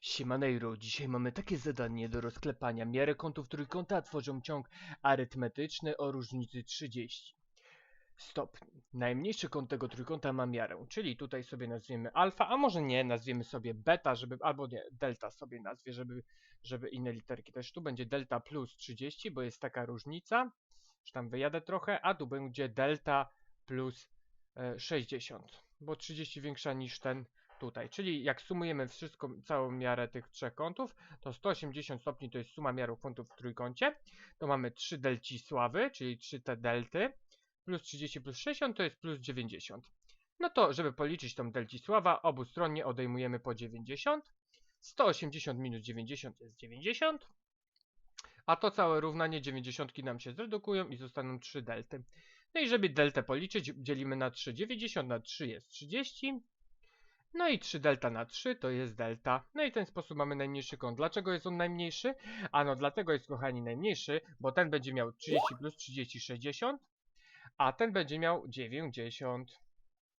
Siemanejro, dzisiaj mamy takie zadanie do rozklepania. Miarę kątów trójkąta tworzą ciąg arytmetyczny o różnicy 30 stopni. Najmniejszy kąt tego trójkąta ma miarę, czyli tutaj sobie nazwiemy alfa, a może nie, nazwiemy sobie beta, żeby, albo nie, delta sobie nazwie, żeby, żeby inne literki też. Tu będzie delta plus 30, bo jest taka różnica, że tam wyjadę trochę, a tu będzie delta plus e, 60, bo 30 większa niż ten tutaj. Czyli jak sumujemy wszystko, całą miarę tych trzech kątów, to 180 stopni to jest suma miar kątów w trójkącie. To mamy 3 delcisławy, czyli 3 te delty, plus 30 plus 60 to jest plus 90. No to, żeby policzyć tą delcisława, obustronnie odejmujemy po 90. 180 minus 90 to jest 90. A to całe równanie 90 nam się zredukują i zostaną 3 delty. No i żeby deltę policzyć, dzielimy na 3. 90 na 3 jest 30. No i 3 delta na 3 to jest delta. No i w ten sposób mamy najmniejszy kąt. Dlaczego jest on najmniejszy? Ano dlatego jest kochani najmniejszy, bo ten będzie miał 30 plus 30 60, a ten będzie miał 90.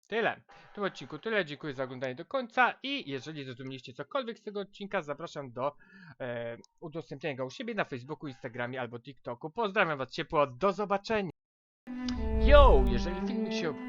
Tyle. W tym odcinku tyle. Dziękuję za oglądanie do końca i jeżeli zrozumieliście cokolwiek z tego odcinka, zapraszam do e, udostępnienia go u siebie na Facebooku, Instagramie albo TikToku. Pozdrawiam Was ciepło. Do zobaczenia. Yo! Jeżeli filmik się